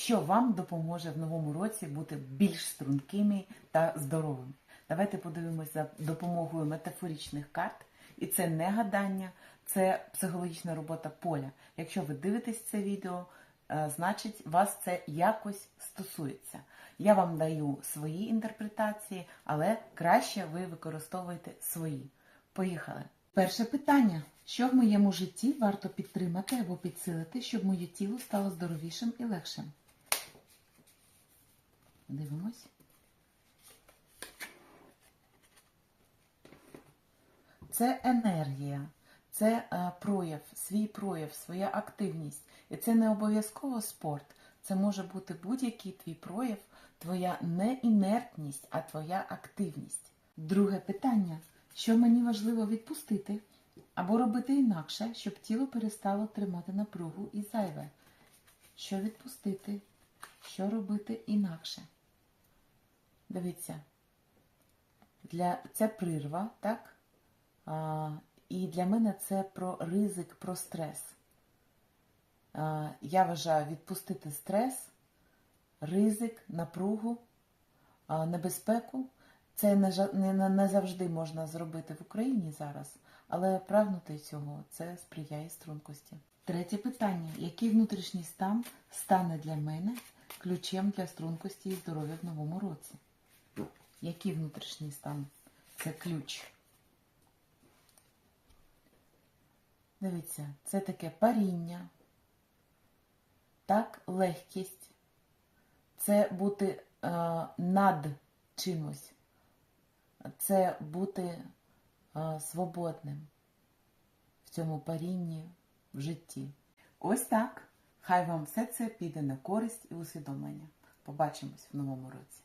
що вам допоможе в новому році бути більш стрункими та здоровими. Давайте подивимося за допомогою метафоричних карт. І це не гадання, це психологічна робота поля. Якщо ви дивитесь це відео, е, значить вас це якось стосується. Я вам даю свої інтерпретації, але краще ви використовуєте свої. Поїхали. Перше питання: що в моєму житті варто підтримати або підсилити, щоб моє тіло стало здоровішим і легшим? Дивимось. Це енергія, це е, прояв, свій прояв, своя активність. І це не обов'язково спорт. Це може бути будь-який твій прояв, твоя не інертність, а твоя активність. Друге питання: що мені важливо відпустити або робити інакше, щоб тіло перестало тримати напругу і зайве? Що відпустити? Що робити інакше? Дивіться, для... це прирва, так? А, і для мене це про ризик, про стрес. А, я вважаю відпустити стрес, ризик, напругу, а, небезпеку. Це не, не, не- завжди можна зробити в Україні зараз, але прагнути цього це сприяє стрункості. Третє питання: який внутрішній стан стане для мене ключем для стрункості і здоров'я в новому році? Який внутрішній стан? Це ключ. Дивіться, це таке паріння, так, легкість. Це бути е, над чимось. Це бути е, свободним в цьому парінні в житті. Ось так. Хай вам все це піде на користь і усвідомлення. Побачимось в новому році.